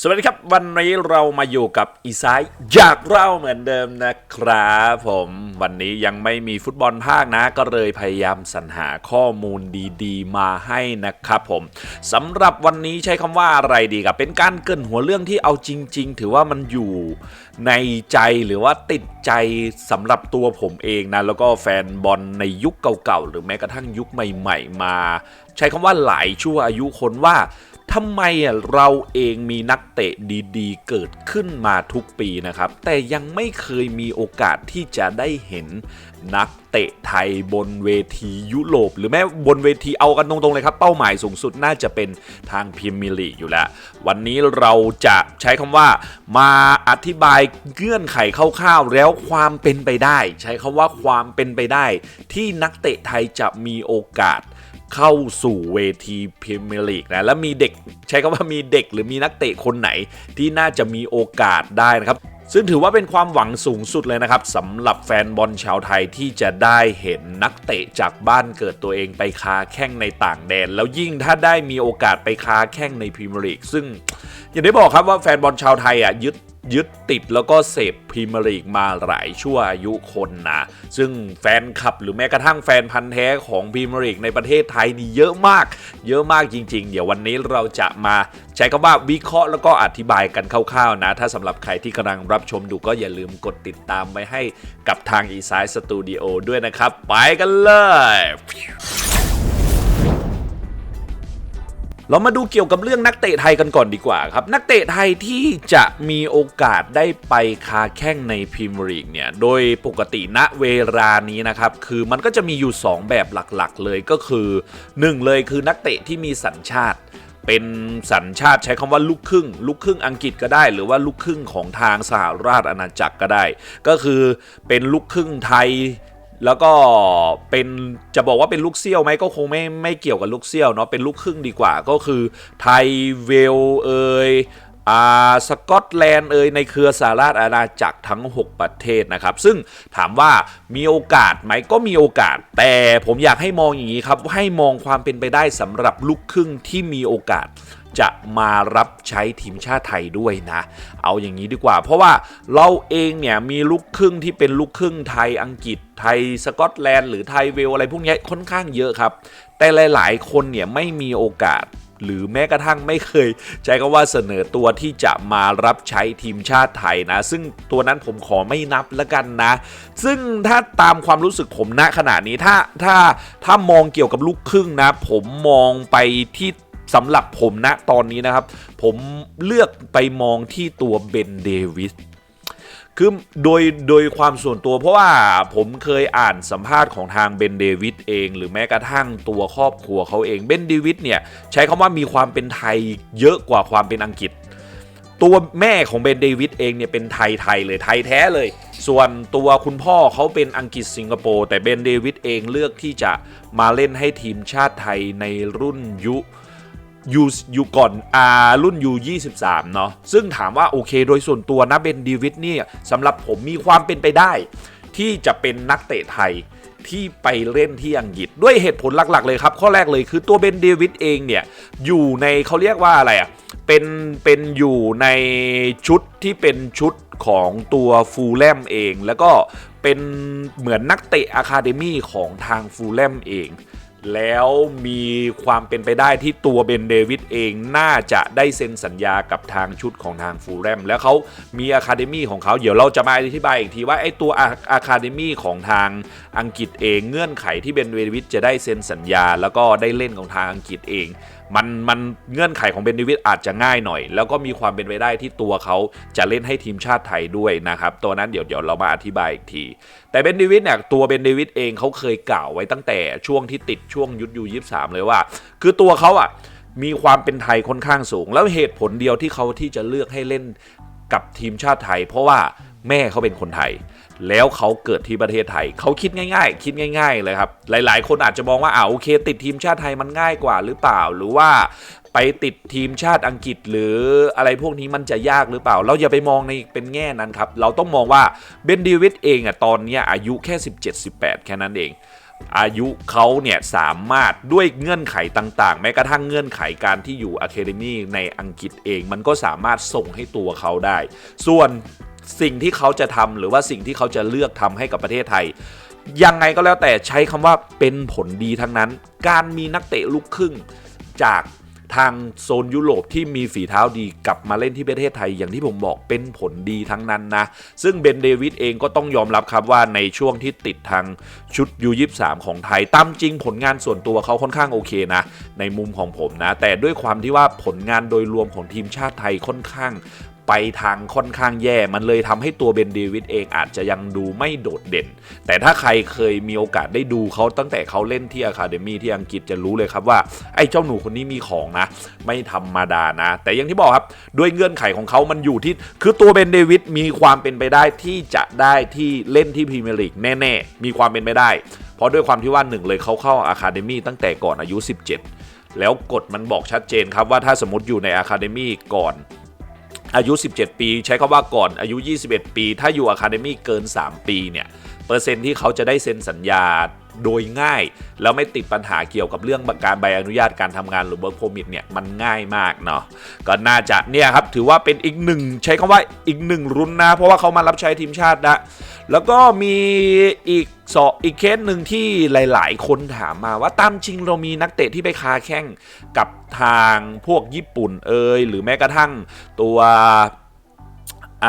สวัสดีครับ วันนี้เรามาอยู่กับอีสายอยากเล่าเหมือนเดิมนะครับผมวันนี้ยังไม่มีฟุตบอลภาคนะ ก็เลยพยายามสรรหาข้อมูลดีๆ มาให้นะครับผมสำหรับวันนี้ใช้คำว่าอะไรดีครับเป็นการเกินหัวเรื่องที่เอาจริง ๆ ถือว่ามันอยู่ในใจหรือว่าติดใจสำหรับตัวผมเองนะแล้วก็แฟนบอลในยุคเก่าๆหรือแม้กระทั่งยุคใหม่ ๆ มา ใช้คำว่าหลายชั่วอายุคนว่า ทำไมอะเราเองมีนักเตะดีๆ เกิดขึ้นมาทุกปีนะครับ แต่ยังไม่เคยมีโอกาสที่จะได้เห็นนักเตะไทยบนเวทียุโรป หรือแม้บนเวทีเอากันตรงๆเลยครับ เป้าหมายสูงสุดน่าจะเป็นทางพรีเมียร์ลีกอยู่แล้ว วันนี้เราจะใช้คำว่ามาอธิบายเงื่อนไขคร่าวๆแล้วความเป็นไปได้ ใช้คำว่าความเป็นไปได้ ที่นักเตะไทยจะมีโอกาส เข้าสู่เวทีพรีเมียร์ลีกนะแล้วมีเด็กใช้คำว่ามีเด็กหรือมีนักเตะคนไหนที่น่าจะมีโอกาสได้นะครับซึ่งถือว่าเป็นความหวังสูงสุดเลยนะครับสำหรับแฟนบอลชาวไทยที่จะได้เห็นนักเตะจากบ้านเกิดตัวเองไปคาแข้งในต่างแดน แล้วยิ่งถ้าได้มีโอกาสไปคาแข้งในพรีเมียร์ลีกซึ่งอย่างที่บอกครับว่าแฟนบอลชาวไทยอะยึด ยึดติดแล้วก็เสพพรีเมียร์ลีกมาหลายชั่วอายุคนนะ ซึ่งแฟนคลับหรือแม้กระทั่งแฟนพันธ์แท้ของพรีเมียร์ลีกในประเทศไทยนี่เยอะมาก เยอะมากจริง ๆ เดี๋ยววันนี้เราจะมาใช้คำว่าวิเคราะห์แล้วก็อธิบายกันคร่าวๆนะ ถ้าสำหรับใครที่กำลังรับชมดูก็อย่าลืมกดติดตามไว้ให้กับทางอีสายสตูดิโอด้วยนะครับ ไปกันเลย เรามาดูเกี่ยวกับเรื่องนักเตะไทยกันก่อนดีกว่าครับ นักเตะไทยที่จะมีโอกาสได้ไปคาแข้งในพรีเมียร์ลีกเนี่ย โดยปกติณเวลานี้นะครับ คือมันก็จะมีอยู่ 2 แบบหลักๆ เลยก็คือ 1 เลยคือนักเตะที่มีสัญชาติเป็นสัญชาติใช้คำว่าลูกครึ่ง ลูกครึ่งอังกฤษก็ได้ หรือว่าลูกครึ่งของทางสหราชอาณาจักรก็ได้ ก็คือเป็นลูกครึ่งไทย แล้วก็เป็นจะบอกว่าเป็นลูกเซี่ยวไหมก็คงไม่ไม่เกี่ยวกับลูกเซี่ยวเนาะเป็นลูกครึ่งดีกว่าก็คือไทยเวลเอยอ่าสกอตแลนด์เอยในเครือสหราชอาณาจักรทั้ง 6 ประเทศนะครับ ซึ่งถามว่ามีโอกาสไหมก็มีโอกาส แต่ผมอยากให้มองอย่างนี้ครับให้มองความเป็นไปได้สำหรับลูกครึ่งที่มีโอกาส จะมารับใช้ทีมชาติไทยด้วยนะ เอาอย่างนี้ดีกว่า เพราะว่าเราเองเนี่ยมีลูกครึ่งที่เป็นลูกครึ่งไทยอังกฤษไทยสกอตแลนด์หรือไทยเวลอะไรพวกนี้ค่อนข้างเยอะครับ แต่หลาย ๆ คนเนี่ยไม่มีโอกาสหรือแม้กระทั่งไม่เคยใช้คำว่าเสนอตัวที่จะมารับใช้ทีมชาติไทยนะ ซึ่งตัวนั้นผมขอไม่นับแล้วกันนะ ซึ่งถ้าตามความรู้สึกผมณขณะนี้ถ้าถ้าถ้ามองเกี่ยวกับลูกครึ่งนะ ผมมองไปที่ สำหรับผมณตอนนี้นะครับ ผมเลือกไปมองที่ตัวเบนเดวิสคือโดยโดยความส่วนตัวเพราะว่าผมเคยอ่านสัมภาษณ์ของทางเบนเดวิดเอง หรือแม้กระทั่งตัวครอบครัวเขาเองเบนเดวิดเนี่ยใช้คำว่ามีความเป็นไทยเยอะกว่าความเป็นอังกฤษ ตัวแม่ของเบนเดวิดเองเนี่ยเป็นไทยไทยเลยไทยแท้เลย ส่วนตัวคุณพ่อเขาเป็นอังกฤษสิงคโปร์แต่เบนเดวิดเองเลือกที่จะมาเล่นให้ทีมชาติไทยในรุ่นยุ ยูยูก่อนอารุ่นยู23เนาะซึ่งถามว่าโอเคโดยส่วนตัวนะเบนเดวิดเนี่ยสำหรับผมมีความเป็นไปได้ ที่จะเป็นนักเตะไทยที่ไปเล่นที่อังกฤษด้วยเหตุผลหลักๆเลยครับ ข้อแรกเลยคือตัวเบนเดวิดเองเนี่ย อยู่ในเขาเรียกว่าอะไรอะ่ะเป็นเป็นอยู่ในชุดที่เป็นชุดของตัวฟูลแลมเอง แล้วก็เป็นเหมือนนักเตะอะคาเดมี่ของทางฟูลแลมเอง แล้วมีความเป็นไปได้ที่ตัวเบนเดวิดเองน่าจะได้เซ็นสัญญากับทางชุดของทางฟูลแลมแล้วเขามีอะคาเดมี่ของเขาเดี๋ยวเราจะมาอธิบายอีกทีว่าไอ้ตัวอะคาเดมี่ของทางอังกฤษเองเงื่อนไขที่เบนเดวิดจะได้เซ็นสัญญา แล้วก็ได้เล่นของทางอังกฤษเอง มันมันเงื่อนไขของเบนดิวิดอาจจะง่ายหน่อย แล้วก็มีความเป็นไปได้ที่ตัวเขาจะเล่นให้ทีมชาติไทยด้วยนะครับ ตัวนั้นเดี๋ยวเดี๋ยวเรามาอธิบายอีกที แต่เบนดิวิดเนี่ยตัวเบนดิวิดเองเขาเคยกล่าวไว้ตั้งแต่ช่วงที่ติดช่วงยุดยูยี่สามเลยว่า คือตัวเขาอะมีความเป็นไทยค่อนข้างสูง แล้วเหตุผลเดียวที่เขาที่จะเลือกให้เล่น กับทีมชาติไทย เพราะว่าแม่เขาเป็นคนไทย แล้วเขาเกิดที่ประเทศไทย เขาคิดง่ายๆ คิดง่าย ๆ เลยครับ หลาย ๆ คนอาจจะมองว่าอ่าโอเค ติดทีมชาติไทยมันง่ายกว่าหรือเปล่า หรือว่าไปติดทีมชาติอังกฤษ หรืออะไรพวกนี้มันจะยากหรือเปล่า เราอย่าไปมองในเป็นแง่นั้นครับ เราต้องมองว่าเบนดีวิดเองอะตอนนี้อายุแค่ 17-18 แค่นั้นเอง อายุเขาเนี่ยสามารถด้วยเงื่อนไขต่างๆ แม้กระทั่งเงื่อนไขการที่อยู่อะเคเดมีในอังกฤษเอง มันก็สามารถส่งให้ตัวเขาได้ ส่วนสิ่งที่เขาจะทำหรือว่าสิ่งที่เขาจะเลือกทำให้กับประเทศไทย ยังไงก็แล้วแต่ใช้คำว่าเป็นผลดีทั้งนั้น การมีนักเตะลูกครึ่งจาก ทางโซนยุโรปที่มีฝีเท้าดีกลับมาเล่นที่ประเทศไทยอย่างที่ผมบอกเป็นผลดีทั้งนั้นนะ ซึ่งเบนเดวิดเองก็ต้องยอมรับครับว่าในช่วงที่ติดทางชุดยูยิ3ของไทยตามจริงผลงานส่วนตัวเขาค่อนข้างโอเคนะ ในมุมของผมนะ แต่ด้วยความที่ว่าผลงานโดยรวมของทีมชาติไทยค่อนข้าง ไปทางค่อนข้างแย่ มันเลยทำให้ตัวเบนเดวิดเองอาจจะยังดูไม่โดดเด่น แต่ถ้าใครเคยมีโอกาสได้ดูเขาตั้งแต่เขาเล่นที่อะคาเดมี่ที่อังกฤษจะรู้เลยครับว่า ไอ้เจ้าหนูคนนี้มีของนะ ไม่ธรรมดานะ แต่อย่างที่บอกครับ ด้วยเงื่อนไขของเขามันอยู่ที่ คือตัวเบนเดวิดมีความเป็นไปได้ที่จะได้ที่เล่นที่พรีเมียร์ลีกแน่ ๆ มีความเป็นไปได้ เพราะด้วยความที่ว่าหนึ่งเลยเขาเข้าอะคาเดมี่ตั้งแต่ก่อนอายุ 17แล้วกฎมันบอกชัดเจนครับว่าถ้าสมมติอยู่ในอะคาเดมี่ก่อน อายุ 17 ปี ใช้คำว่าก่อนอายุ 21 ปี ถ้าอยู่อะคาเดมี่เกิน 3 ปีเนี่ยเปอร์เซ็นต์ที่เขาจะได้เซ็นสัญญา โดยง่าย แล้วไม่ติดปัญหาเกี่ยวกับเรื่องการใบอนุญาตการทำงานหรือ work permit เนี่ยมันง่ายมากเนาะก็น่าจะเนี่ยครับถือว่าเป็นอีกหนึ่งใช้คำว่าอีกหนึ่งรุ่นนะ เพราะว่าเขามารับใช้ทีมชาตินะแล้วก็มีอีกสออีกเคสหนึ่งที่หลาย ๆ คนถามมาว่าตามจริงเรามีนักเตะที่ไปคาแข่งกับทางพวกญี่ปุ่นเอยหรือแม้กระทั่งตัว อ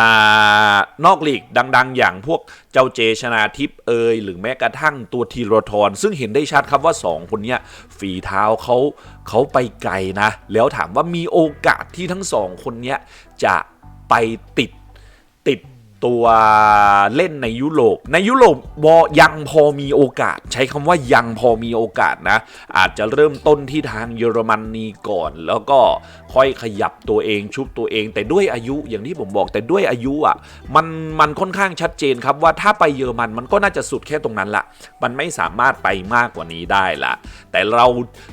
นอกลีกดัง ๆ อย่างพวกเจ้าเจชนาทิพย์เอยหรือแม้กระทั่งตัวทีโรทรซึ่งเห็นได้ชัดครับว่า 2 คนเนี้ยฝีเท้าเขาเขาไปไกลนะ แล้วถามว่ามีโอกาสที่ทั้งสองคนเนี้ยจะไปติดติด ตัวเล่นในยุโรป ในยุโรปบยังพอมีโอกาส ใช้คำว่ายังพอมีโอกาสนะ อาจจะเริ่มต้นที่ทางเยอรมนนีก่อน แล้วก็ค่อยขยับตัวเองชุบตัวเอง แต่ด้วยอายุอย่างที่ผมบอกแต่ด้วยอายุอะมันมันค่อนข้างชัดเจนครับว่าถ้าไปเยอรมันมันก็น่าจะสุดแค่ตรงนั้นละมันไม่สามารถไปมากกว่านี้ได้ละแต่เรา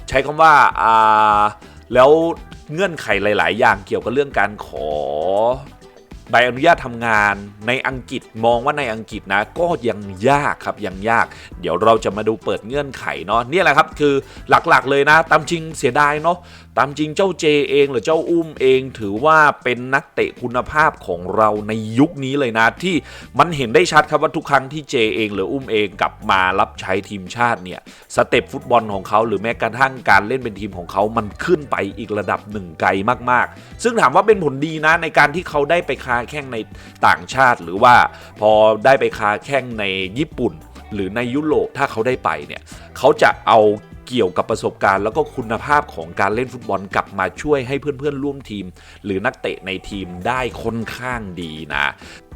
ใช้คำว่าอ่าแล้วเงื่อนไขหลาย ๆ อย่างเกี่ยวกับเรื่องการขอ ใบอนุญาตทำงานในอังกฤษมองว่าในอังกฤษนะก็ยังยากครับยังยาก เดี๋ยวเราจะมาดูเปิดเงื่อนไขเนาะนี่แหละครับคือหลักๆเลยนะตามจริงเสียดายเนาะตามจริงเจ้าเจเองหรือเจ้าอุ้มเองถือว่าเป็นนักเตะคุณภาพของเราในยุคนี้เลยนะที่มันเห็นได้ชัดครับว่าทุกครั้งที่เจเอง หรืออุ้มเองกลับมารับใช้ทีมชาติเนี่ยสเต็ปฟุตบอลของเขาหรือแม้กระทั่งการเล่นเป็นทีมของเขามันขึ้นไปอีกระดับหนึ่งไกลมากๆ ซึ่งถามว่าเป็นผลดีนะในการที่เขาได้ไปคาแข่งในต่างชาติ หรือว่าพอได้ไปคาแข่งในญี่ปุ่น หรือในยุโรปถ้าเขาได้ไปเนี่ยเขาจะเอา เกี่ยวกับประสบการณ์ แล้วก็คุณภาพของการเล่นฟุตบอลกลับมาช่วยให้เพื่อนๆร่วมทีม หรือนักเตะในทีมได้ค่อนข้างดีนะ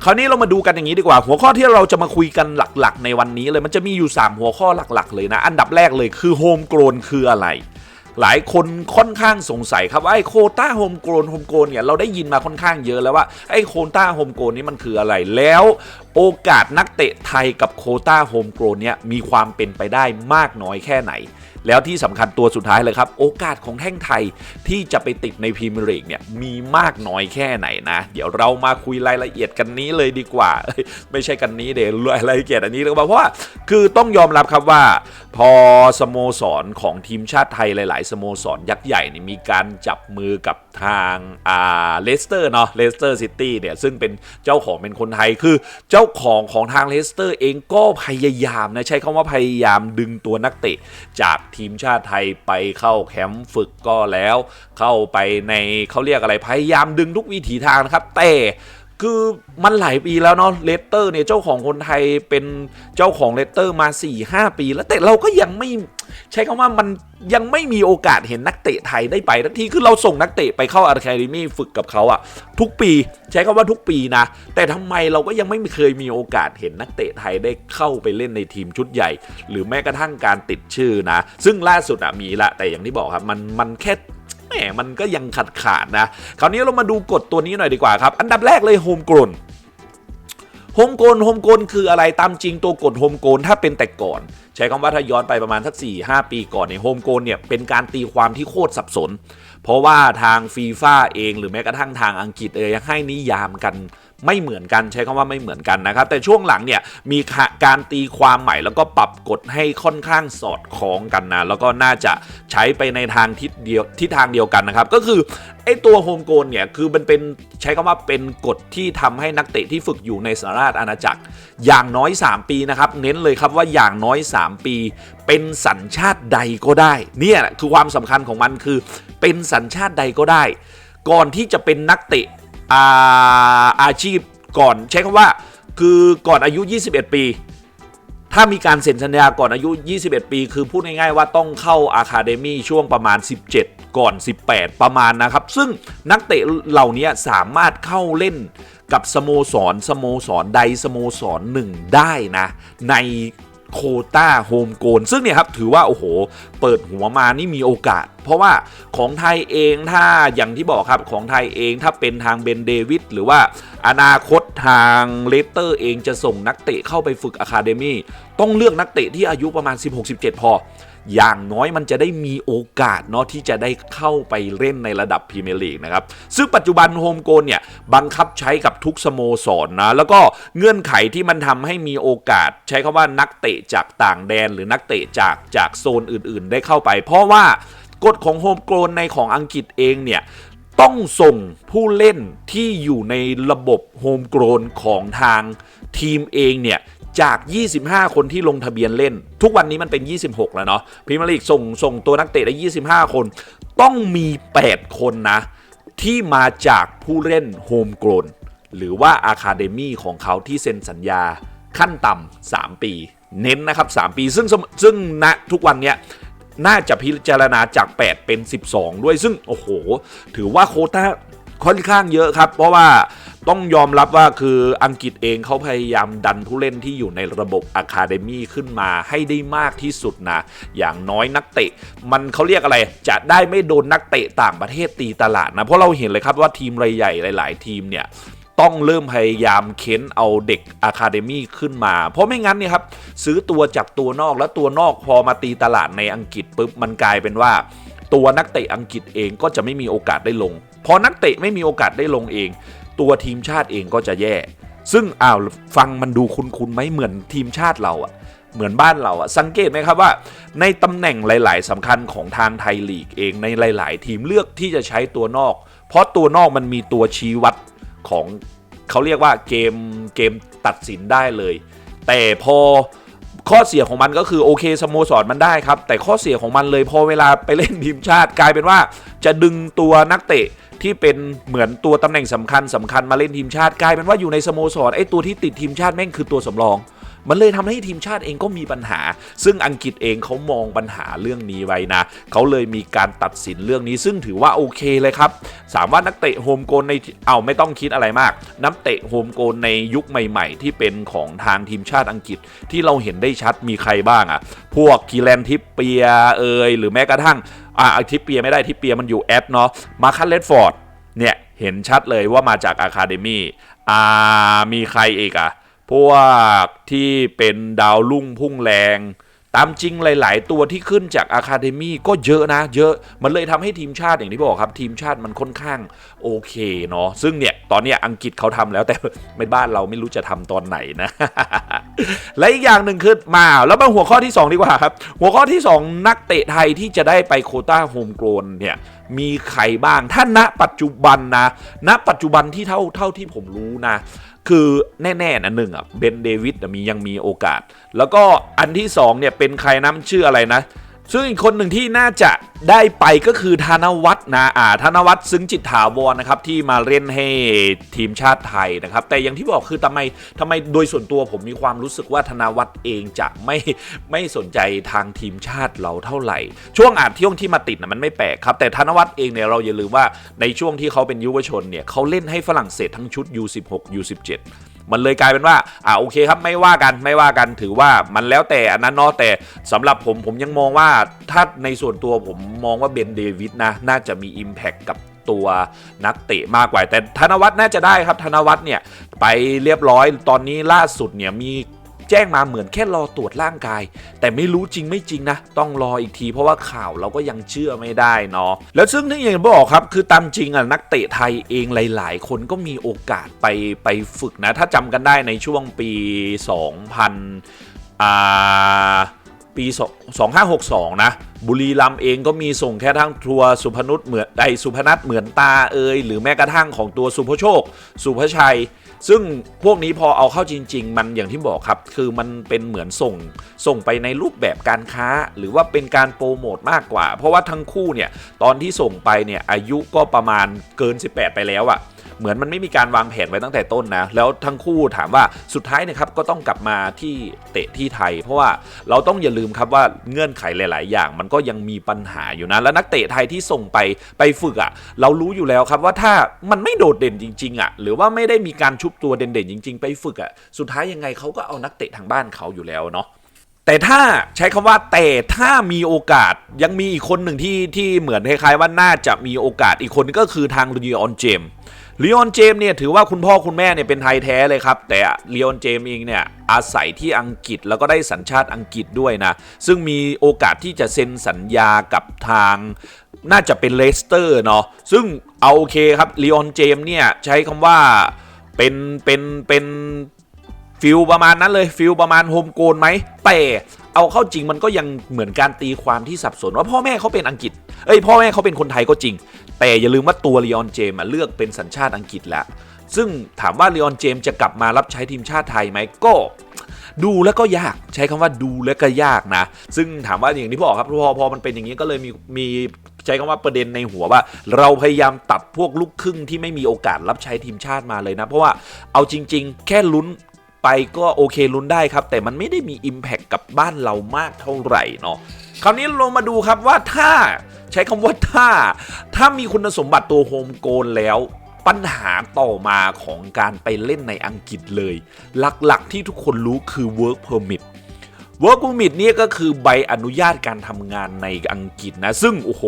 คราวนี้เรามาดูกันอย่างนี้ดีกว่า หัวข้อที่เราจะมาคุยกันหลักๆ ในวันนี้เลยมันจะมีอยู่ 3 หัวข้อหลักๆ เลยนะ อันดับแรกเลยคือโฮมโกลนคืออะไรหลายคนค่อนข้างสงสัยครับว่าไอ้โคต้าโฮมโกลนโฮมโกลนเนี่ยเราได้ยินมาค่อนข้างเยอะแล้วว่าไอ้โคต้าโฮมโกลนนี้มันคืออะไรแล้ว โอกาสนักเตะไทยกับโคต้าโฮมโกลนเนี่ยมีความเป็นไปได้มากน้อยแค่ไหน แล้วที่สำคัญตัวสุดท้ายเลยครับ โอกาสของแท่งไทยที่จะไปติดในพรีเมียร์ลีกเนี่ยมีมากน้อยแค่ไหนนะ เดี๋ยวเรามาคุยรายละเอียดกันนี้เลยดีกว่า ไม่ใช่กันนี้เดี๋ยวรายละเอียดอันนี้เลยเพราะว่าคือต้องยอมรับครับว่า พอสโมสรของทีมชาติไทยหลาย ๆ สโมสรยักษ์ใหญ่นี่มีการจับมือกับทางอ่าเลสเตอร์เนาะเลสเตอร์ซิตี้เนี่ยซึ่งเป็นเจ้าของเป็นคนไทยคือเจ้าของของทางเลสเตอร์เองก็พยายามนะใช้คำว่าพยายามดึงตัวนักเตะจากททีมชาติไทยไปเข้าแคมป์ฝึกก็แล้ว เข้าไปในเขาเรียกอะไรพยายามดึงทุกวิถีทางนะครับแต่ คือมันหลายปีแล้วเนาะเลสเตอร์เนี่ยเจ้าของคนไทยเป็นเจ้าของเลสเตอร์มา 4-5 ปี แล้วแต่เราก็ยังไม่ใช้คำว่ามันยังไม่มีโอกาสเห็นนักเตะไทยได้ไปทันทีคือเราส่งนักเตะไปเข้าอะคาเดมี่ฝึกกับเขาอะทุกปีใช้คำว่าทุกปีนะ แต่ทำไมเราก็ยังไม่เคยมีโอกาสเห็นนักเตะไทยได้เข้าไปเล่นในทีมชุดใหญ่ หรือแม้กระทั่งการติดชื่อนะ ซึ่งล่าสุดอะมีละแต่อย่างที่บอกครับมันมันแค่ แหมมันก็ยังขาดขาดนะ คราวนี้เรามาดูกฎตัวนี้หน่อยดีกว่าครับ อันดับแรกเลยโฮมโกลนโฮมโกลนโฮมโกลนคืออะไรตามจริงตัวกฎโฮมโกลนถ้าเป็นแต่ก่อน ใช้คำว่าถ้าย้อนไปประมาณสัก 4 5 ปีก่อนในโฮมโกลนเนี่ยเป็นการตีความที่โคตรสับสน เพราะว่าทางฟีฟ่าเองหรือแม้กระทั่งทางอังกฤษเองยังให้นิยามกัน ไม่เหมือนกันใช้คำว่าไม่เหมือนกันนะครับ แต่ช่วงหลังเนี่ยมีการตีความใหม่แล้วก็ปรับกฎให้ค่อนข้างสอดคล้องกันนะแล้วก็น่าจะใช้ไปในทางทิศเดียวทิศทางเดียวกันนะครับ ก็คือไอ้ตัวโฮมโกนเนี่ยคือมันเป็นใช้คำว่าเป็นกฎที่ทำให้นักเตะที่ฝึกอยู่ในสหราชอาณาจักร อย่างน้อย 3 ปีนะครับเน้นเลยครับว่าอย่างน้อย 3 ปี เป็นสัญชาติใดก็ได้ เนี่ยคือความสำคัญของมันคือ เป็นสัญชาติใดก็ได้ ก่อนที่จะเป็นนักเตะ อาอาชีพก่อนใช้คำว่า คือก่อนอายุ 21 ปี ถ้ามีการเซ็นสัญญาก่อนอายุ 21 ปี คือพูดง่ายๆว่าต้องเข้าอาคาเดมี่ช่วงประมาณ 17 ก่อน 18 ประมาณนะครับ ซึ่งนักเตะเหล่านี้สามารถเข้าเล่นกับสโมสร สโมสรใดสโมสรหนึ่งได้นะ ใน โคต้าโฮมโกนซึ่งเนี่ยครับถือว่าโอ้โห เปิดหัวมานี่มีโอกาส เพราะว่าของไทยเองถ้าอย่างที่บอกครับของไทยเองถ้าเป็นทางเบนเดวิดหรือว่าอนาคตทางเลสเตอร์เองจะส่งนักเตะเข้าไปฝึกอะคาเดมี่ต้องเลือกนักเตะที่อายุประมาณ 16-17 พอ อย่างน้อยมันจะได้มีโอกาสเนาะที่จะได้เข้าไปเล่นในระดับพรีเมียร์ลีกนะครับ ซึ่งปัจจุบันโฮมโกนเนี่ยบังคับใช้กับทุกสโมสรนนะ แล้วก็เงื่อนไขที่มันทำให้มีโอกาส ใช้คำว่านักเตะจากต่างแดน หรือนักเตะจากจากโซนอื่น ๆ ได้เข้าไป เพราะว่ากฎของโฮมโกนในของอังกฤษเองเนี่ยต้องส่งผู้เล่นที่อยู่ในระบบโฮมโกรนของทางทีมเองเนี่ย จาก 25 คนที่ลงทะเบียนเล่น ทุกวันนี้มันเป็น 26 แล้วเนาะพรีเมียร์ลีกส่งส่งตัวนักเตะได้ 25 คน ต้องมี 8 คนนะ ที่มาจากผู้เล่นโฮมโกรนหรือว่าอาคาเดมี่ของเขาที่เซ็นสัญญาขั้นต่ำ3 ปี เน้นนะครับ 3 ปี ซึ่งซึ่งณทุกวันเนี้ยน่าจะพิจารณาจาก 8 เป็น 12 ด้วยซึ่ง โอ้โห ถือว่าโคต้าค่อนข้างเยอะครับ เพราะว่า ต้องยอมรับว่าคืออังกฤษเองเขาพยายามดันผู้เล่นที่อยู่ในระบบอะคาเดมี่ขึ้นมาให้ได้มากที่สุดนะ อย่างน้อยนักเตะ มันเขาเรียกอะไรจะได้ไม่โดนนักเตะต่างประเทศตีตลาดนะ เพราะเราเห็นเลยครับว่าทีมรายใหญ่หลาย ๆ ทีมเนี่ยต้องเริ่มพยายามเค้นเอาเด็กอะคาเดมี่ขึ้นมา เพราะไม่งั้นเนี่ยครับ ซื้อตัวจากตัวนอกแล้วตัวนอกพอมาตีตลาดในอังกฤษปุ๊บมันกลายเป็นว่า ตัวนักเตะอังกฤษเองก็จะไม่มีโอกาสได้ลง พอนักเตะไม่มีโอกาสได้ลงเอง ตัวทีมชาติเองก็จะแย่ ซึ่งอ้าวฟังมันดูคุ้นๆไหมเหมือนทีมชาติเราอะเหมือนบ้านเราอะสังเกตไหมครับว่า ในตำแหน่งหลาย ๆสำคัญของทางไทยลีกเองในหลาย ๆ ทีมเลือกที่จะใช้ตัวนอก เพราะตัวนอกมันมีตัวชี้วัดของเขาเรียกว่าเกมเกมตัดสินได้เลย แต่พอข้อเสียของมันก็คือโอเคสโมสรมันได้ครับ แต่ข้อเสียของมันเลยพอเวลาไปเล่นทีมชาติกลายเป็นว่า จะดึงตัวนักเตะ ที่เป็นเหมือนตัวตำแหน่งสำคัญสำคัญมาเล่นทีมชาติกลายเป็นว่าอยู่ในสโมสรไอ้ตัวที่ติดทีมชาติแม่งคือตัวสำรอง มันเลยทำให้ทีมชาติเองก็มีปัญหา ซึ่งอังกฤษเองเขามองปัญหาเรื่องนี้ไว้นะเขาเลยมีการตัดสินเรื่องนี้ ซึ่งถือว่าโอเคเลยครับสามารถนักเตะโฮมโกนในเอาไม่ต้องคิดอะไรมาก นักเตะโฮมโกนในยุคใหม่ ๆ ที่เป็นของทางทีมชาติอังกฤษที่เราเห็นได้ชัดมีใครบ้างอะ่ะพวกคีแลนทิปเปียเอยหรือแม้กระทั่ง อ่าทิปเปียไม่ได้ทิปเปียมันอยู่แอดเนาะมาคันเลดฟอร์ดเนี่ยเห็นชัดเลยว่ามาจากอะคาเดมี่อ่ามีใครอีกอะพวกที่เป็นดาวรุ่งพุ่งแรง ตามจริงหลาย ๆ ตัวที่ขึ้นจากอะคาเดมี่ก็เยอะนะ เยอะมันเลยทำให้ทีมชาติอย่างที่บอกครับ ทีมชาติมันค่อนข้างโอเคเนาะซึ่งเนี่ย ตอนนี้อังกฤษเขาทำแล้วแต่ไม่บ้านเราไม่รู้จะทำตอนไหนนะ และอีกอย่างหนึ่งคือมา แล้วมาหัวข้อที่ 2 ดีกว่าครับ หัวข้อที่ 2 นักเตะไทยที่จะได้ไปโคต้าโฮมโกลนเนี่ยมีใครบ้าง ถ้าณปัจจุบันนะ ณ ปัจจุบันที่เท่าเท่าที่ผมรู้นะ คือแน่ๆนะหนึ่งอะเบนเดวิดมียังมีโอกาส แล้วก็อันที่สองเนี่ยเป็นใครน้ำชื่ออะไรนะ ซึ่งอีกคนหนึ่งที่น่าจะได้ไปก็คือธนวัฒน์นะอ่าธนวัฒน์ซึ้งจิตถาวรนะครับที่มาเล่นให้ทีมชาติไทยนะครับ แต่อย่างที่บอกคือทำไมทำไมโดยส่วนตัวผมมีความรู้สึกว่าธนวัฒน์เองจะไม่ไม่สนใจทางทีมชาติเราเท่าไหร่ ช่วงอาจช่วงที่มาติดนะมันไม่แปลกครับ แต่ธนวัฒน์เองเนี่ยเราอย่าลืมว่าในช่วงที่เขาเป็นยุวชนเนี่ยเขาเล่นให้ฝรั่งเศสทั้งชุด U16 U17 มันเลยกลายเป็นว่าอ่าโอเคครับไม่ว่ากันไม่ว่ากันถือว่ามันแล้วแต่อันนั้นเนาะแต่สำหรับผมผมยังมองว่าถ้าในส่วนตัวผมมองว่าเบนเดวิดนะน่าจะมี Impact กับตัวนักเตะมากกว่าแต่ธนวัฒน์น่าจะได้ครับธนวัฒน์เนี่ยไปเรียบร้อยตอนนี้ล่าสุดเนี่ยมี แจ้งมาเหมือนแค่รอตรวจร่างกาย แต่ไม่รู้จริงไม่จริงนะ ต้องรออีกทีเพราะว่าข่าวเราก็ยังเชื่อไม่ได้เนาะแล้วซึ่งที่อย่างที่บอกครับคือตามจริงอะนักเตะไทยเองหลาย ๆ คนก็มีโอกาสไปไปฝึกนะ ถ้าจำกันได้ในช่วงปี 2000อ่าปี 2562 นะ บุรีรัมย์เองก็มีส่งแค่ทั้งทัวสุพนุษเหมือนไอสุพนัทเหมือนตาเอยหรือแม้กระทั่งของตัวสุภโชค สุภชัย ซึ่งพวกนี้พอเอาเข้าจริง ๆ มันอย่างที่บอกครับ คือมันเป็นเหมือนส่งส่งไปในรูปแบบการค้า หรือว่าเป็นการโปรโมทมากกว่า เพราะว่าทั้งคู่เนี่ยตอนที่ส่งไปเนี่ยอายุก็ประมาณเกิน 18 ไปแล้วอะเหมือนมันไม่มีการวางแผนไว้ตั้งแต่ต้นนะ แล้วทั้งคู่ถามว่าสุดท้ายนะครับก็ต้องกลับมาที่เตะที่ไทย เพราะว่าเราต้องอย่าลืมครับว่าเงื่อนไขหลาย ๆ อย่าง มันก็ยังมีปัญหาอยู่นะ แล้วนักเตะไทยที่ส่งไปไปฝึกอะ่ะ เรารู้อยู่แล้วครับว่าถ้ามันไม่โดดเด่นจริง ๆอะ่ะหรือว่าไม่ได้มีการชุบตัวเด่นๆจริง ๆ ไปฝึกอะ่ะสุดท้ายยังไงเขาก็เอานักเตะทางบ้านเขาอยู่แล้วเนาะแต่ถ้าใช้คำว่าแต่ถ้ามีโอกาสยังมีอีกคนหนึ่งที่ที่เหมือนคล้ายๆว่าน่าจะมีโอกาสอีกคนก็คือทางลีออนเจมลีออนเจมเนี่ยถือว่าคุณพ่อคุณแม่เนี่ยเป็นไทยแท้เลยครับ แต่ลีออนเจมเองเนี่ยอาศัยที่อังกฤษแล้วก็ได้สัญชาติอังกฤษด้วยนะ ซึ่งมีโอกาสที่จะเซ็นสัญญากับทางน่าจะเป็นเลสเตอร์เนาะซึ่งเอาโอเคครับลีออนเจมเนี่ยใช้คำว่า เป็นเป็นเป็นฟิลประมาณนั้นเลยฟิลประมาณโฮมโกนไหมแต่เอาเข้าจริงมันก็ยังเหมือนการตีความที่สับสนว่าพ่อแม่เขาเป็นอังกฤษ เอ้ยพ่อแม่เขาเป็นคนไทยก็จริง แต่อย่าลืมว่าตัวลีออนเจมส์เลือกเป็นสัญชาติอังกฤษแล้วซึ่งถามว่าลีออนเจมส์จะกลับมารับใช้ทีมชาติไทยไหมก็ ดูแล้วก็ยากใช้คำว่าดูแล้วก็ยากนะ ซึ่งถามว่าอย่างที่บอครับพอพอมันเป็นอย่างนี้ก็เลยมีมีใช้คำว่าประเด็นในหัวว่า เราพยายามตัดพวกลูกครึ่งที่ไม่มีโอกาสรับใช้ทีมชาติมาเลยนะ เพราะว่าเอาจริง ๆ แค่ลุ้นไปก็โอเคลุ้นได้ครับ แต่มันไม่ได้มี Impact กับบ้านเรามากเท่าไหร่เนาะคราวนี้เรามาดูครับว่าถ้าใช้คำว่าถ้า ถ้ามีคุณสมบัติตัวโฮมโกนแล้ว ปัญหาต่อมาของการไปเล่นในอังกฤษเลย หลักๆที่ทุกคนรู้คือ work permit work permit เนี่ยก็คือใบอนุญาตการทำงานในอังกฤษนะ ซึ่ง โอ้โห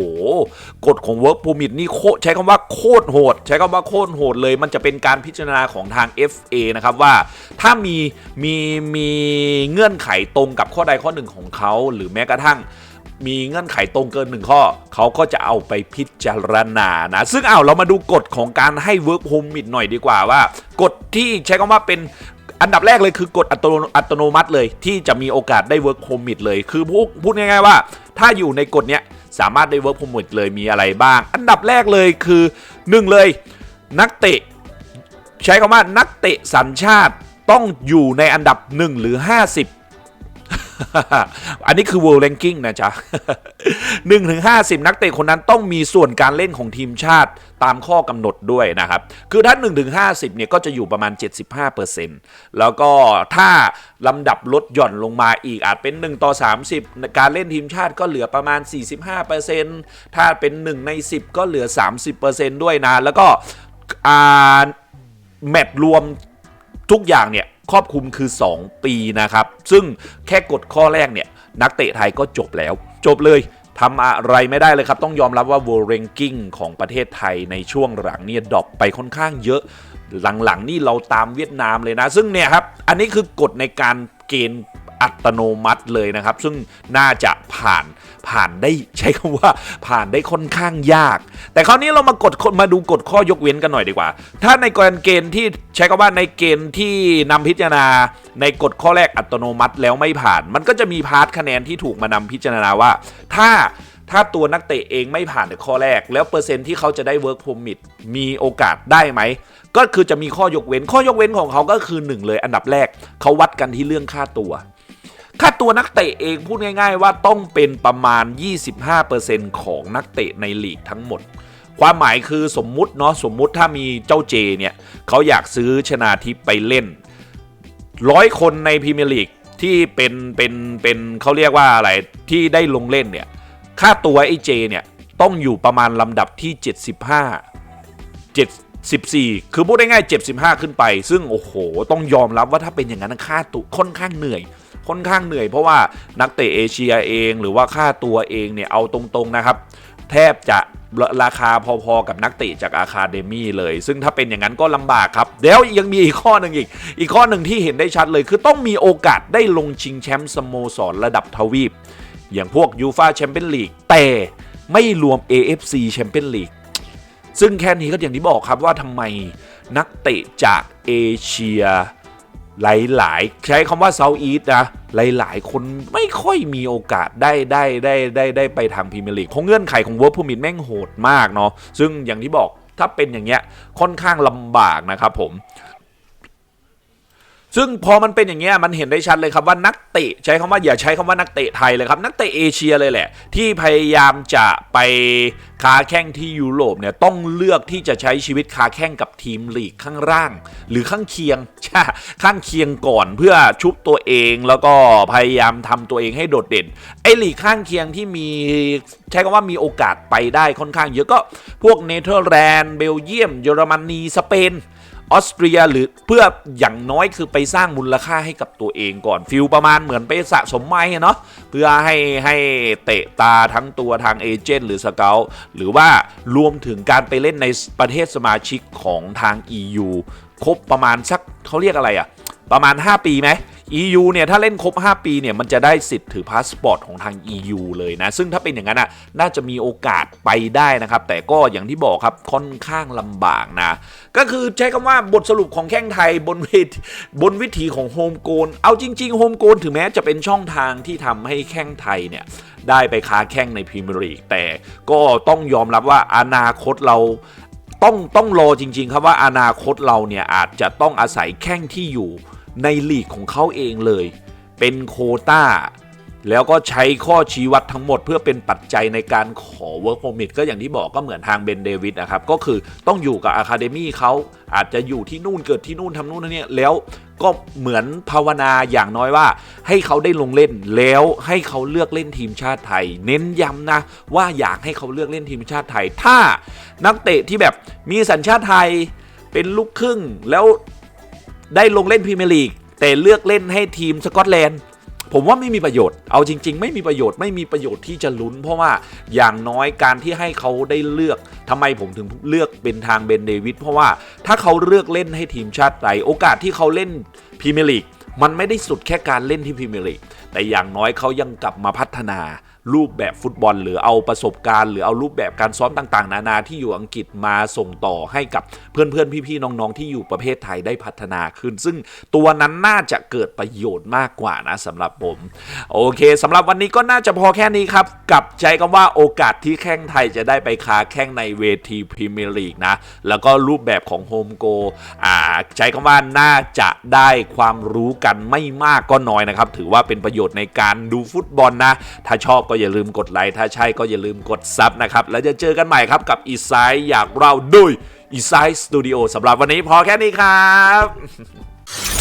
กฎของ work permit นี่โคใช้คำว่าโคตรโหด ใช้คำว่าโคตรโหดเลย มันจะเป็นการพิจารณาของทาง FA นะครับว่าถ้ามีมีมีเงื่อนไขตรงกับข้อใดข้อหนึ่งของเขาหรือแม้กระทั่ง มีเงื่อนไขตรงเกินหนึ่งข้อ เขาก็จะเอาไปพิจารณานะ ซึ่งเอาเรามาดูกฎของการให้ work permit หน่อยดีกว่าว่ากฎที่ใช้คำว่าเป็นอันดับแรกเลยคือกฎอัตโนตโนมัติเลยที่จะมีโอกาสได้ work permit เลย คือพูดพูดง่ายๆว่า ถ้าอยู่ในกฎเนี้ยสามารถได้ work permit เลยมีอะไรบ้าง อันดับแรกเลยคือหนึ่งเลยนักเตะ ใช้คำว่านักเตะสัญชาติต้องอยู่ในอันดับ 1 หรือ 50 อันนี้คือ world ranking นะจ๊ะ1ถึง50นักเตะคนนั้นต้องมีส่วนการเล่นของทีมชาติตามข้อกำหนดด้วยนะครับ คือถ้า1ถึง50เนี่ยก็จะอยู่ประมาณ 75%แล้วก็ถ้าลำดับลดหย่อนลงมาอีกอาจเป็น 1 ต่อ 30 การเล่นทีมชาติก็เหลือประมาณ 45%ถ้าเป็น 1 ใน 10 ก็เหลือ 30%ด้วยนะ แล้วก็แมตช์รวมทุกอย่างเนี่ย ครอบคลุมคือ 2 ปีนะครับ ซึ่งแค่กดข้อแรกเนี่ย นักเตะไทยก็จบแล้ว จบเลยทำอะไรไม่ได้เลยครับ ต้องยอมรับว่า World Ranking ของประเทศไทยในช่วงหลังเนี่ยดรอปไปค่อนข้างเยอะ หลังๆนี่เราตามเวียดนามเลยนะ ซึ่งเนี่ยครับ อันนี้คือกฎในการเกณฑ์อัตโนมัติเลยนะครับ ซึ่งน่าจะผ่าน ผ่านได้ใช้คำว่าผ่านได้ค่อนข้างยาก แต่คราวนี้เรามากดมาดูกฎข้อยกเว้นกันหน่อยดีกว่า ถ้าในกรณีเกณฑ์ที่ใช้คำว่าในเกณฑ์ที่นำพิจารณา ในกฎข้อแรกอัตโนมัติแล้วไม่ผ่าน มันก็จะมีพาร์ทคะแนนที่ถูกมานำพิจารณาว่า ถ้าถ้าตัวนักเตะเองไม่ผ่านในข้อแรก แล้วเปอร์เซ็นต์ที่เขาจะได้ work permit มีโอกาสได้ไหม ก็คือจะมีข้อยกเว้นข้อยกเว้นของเขาก็คือหนึ่งเลยอันดับแรกเขาวัดกันที่เรื่องค่าตัว ค่าตัวนักเตะเองพูดง่าย ๆ ว่าต้องเป็นประมาณ 25%ของนักเตะในลีกทั้งหมด ความหมายคือสมมุติเนาะสมมุติถ้ามีเจ้าเจเนี่ยเขาอยากซื้อชนาทิพไปเล่นร้อยคนในพรีเมียร์ลีกที่เป็นเป็นเป็นเขาเรียกว่าอะไรที่ได้ลงเล่นเนี่ยค่าตัวไอ้เจเนี่ยต้องอยู่ประมาณลำดับที่ 75 74 คือพูดง่ายๆ75 ขึ้นไป ซึ่งโอ้โห ต้องยอมรับว่าถ้าเป็นอย่างนั้นค่าตัวค่อนข้างเหนื่อย ค่อนข้างเหนื่อยเพราะว่านักเตะเอเชียเอง หรือว่าค่าตัวเองเนี่ยเอาตรงๆนะครับ แทบจะราคาพอๆกับนักเตะจากอาคาเดมี่เลย ซึ่งถ้าเป็นอย่างนั้นก็ลำบากครับแล้วยังมีอีกข้อหนึ่งอีก อีกข้อหนึ่งที่เห็นได้ชัดเลย คือต้องมีโอกาสได้ลงชิงแชมป์สโมสรระดับทวีป อย่างพวกยูฟาแชมเปี้ยนลีกแต่ไม่รวม AFC แชมเปี้ยนลีกซึ่งแค่นี้ก็อย่างที่บอกครับว่าทำไมนักเตะจากเอเชีย หลายๆ ใช้คำว่าเซาท์อีสนะ หลายๆ คนไม่ค่อยมีโอกาสได้ได้ได้ได้ได้ไปทางพรีเมียร์ลีกเพราเงื่อนไขของเวิร์ p พ r มิ t แม่งโหดมากเนาะซึ่งอย่างที่บอกถ้าเป็นอย่างเงี้ยค่อนข้างลำบากนะครับผม ซึ่งพอมันเป็นอย่างเงี้ยมันเห็นได้ชัดเลยครับว่านักเตะใช้คำว่าอย่าใช้คำว่านักเตะไทยเลยครับ นักเตะเอเชียเลยแหละ ที่พยายามจะไปค้าแข่งที่ยุโรปเนี่ยต้องเลือกที่จะใช้ชีวิตค้าแข่งกับทีมลีกข้างล่าง หรือข้างเคียงใช่ข้างเคียงก่อนเพื่อชุบตัวเองแล้วก็พยายามทำตัวเองให้โดดเด่นไอ้ลีกข้างเคียงที่มีใช้คำว่ามีโอกาสไปได้ค่อนข้างเยอะก็พวกเนเธอร์แลนด์เบลเยียม เยอรมนีสเปน ออสเตรียหรือเพื่ออย่างน้อยคือไปสร้างมูลค่าให้กับตัวเองก่อนฟิลประมาณเหมือนไปสะสมไม้เนาะเพื่อให้ให้เตะตาทั้งตัวทางเอเจนต์หรือสเกลหรือว่ารวมถึงการไปเล่นในประเทศสมาชิกของทาง EU ครบประมาณสักเขาเรียกอะไรอะประมาณ 5 ปีไหม EU เนี่ยถ้าเล่นครบ 5 ปีเนี่ยมันจะได้สิทธิ์ถือพาสปอร์ตของทาง EU เลยนะ ซึ่งถ้าเป็นอย่างนั้นอะน่าจะมีโอกาสไปได้นะครับ แต่ก็อย่างที่บอกครับค่อนข้างลำบากนะ ก็คือใช้คำว่าบทสรุปของแข้งไทยบนเวทีบนวิถีของโฮมโกนเอาจริงๆโฮมโกนถึงแม้จะเป็นช่องทางที่ทำให้แข้งไทยเนี่ยได้ไปค้าแข้งในพรีเมียร์ลีกแต่ก็ต้องยอมรับว่าอนาคตเราต้องต้องรอจริง ๆ ครับว่าอนาคตเราเนี่ยอาจจะต้องอาศัยแข้งที่อยู่ ในลีกของเขาเองเลย เป็นโควต้า แล้วก็ใช้ข้อชี้วัดทั้งหมดเพื่อเป็นปัจจัยในการขอ Work Permit ก็อย่างที่บอกก็เหมือนทางเบนเดวิดนะครับ ก็คือต้องอยู่กับอะคาเดมี่เขาอาจจะอยู่ที่นู่นเกิดที่นู่นทำนู่นทำนี่แล้วก็เหมือนภาวนาอย่างน้อยว่า ให้เขาได้ลงเล่นแล้วให้เขาเลือกเล่นทีมชาติไทย เน้นย้ำนะว่าอยากให้เขาเลือกเล่นทีมชาติไทย ถ้านักเตะที่แบบมีสัญชาติไทยเป็นลูกครึ่งแล้ว ได้ลงเล่นพรีเมียร์ลีกแต่เลือกเล่นให้ทีมสกอตแลนด์ผมว่าไม่มีประโยชน์ เอาจริง ๆ ไม่มีประโยชน์ ไม่มีประโยชน์ที่จะลุ้น เพราะว่าอย่างน้อยการที่ให้เขาได้เลือกทำไมผมถึงเลือกเป็นทางเบนเดวิด เพราะว่าถ้าเขาเลือกเล่นให้ทีมชาติไทยโอกาสที่เขาเล่นพรีเมียร์ลีกมันไม่ได้สุดแค่การเล่นที่พรีเมียร์ลีกแต่อย่างน้อยเขายังกลับมาพัฒนา รูปแบบฟุตบอล หรือเอาประสบการณ์ หรือเอารูปแบบการซ้อมต่างๆ นานาที่อยู่อังกฤษมาส่งต่อให้กับเพื่อนๆ พี่ๆ น้องๆ ที่อยู่ประเทศไทยได้พัฒนาขึ้น ซึ่งตัวนั้นน่าจะเกิดประโยชน์มากกว่านะสำหรับผม โอเคสำหรับวันนี้ก็น่าจะพอแค่นี้ครับ กับใจคำว่าโอกาสที่แข้งไทยจะได้ไปค้าแข้งในเวทีพรีเมียร์ลีกนะ แล้วก็รูปแบบของโฮมโกอ่าใช้คำว่าน่าจะได้ความรู้กันไม่มากก็น้อยนะครับ ถือว่าเป็นประโยชน์ในการดูฟุตบอลนะ ถ้าชอบก็อย่าลืมกดไลค์ถ้าใช่ก็อย่าลืมกดซับนะครับ แล้วจะเจอกันใหม่ครับกับอีไซอยากเราด้วยอีไซสตูดิโอสำหรับวันนี้พอแค่นี้ครับ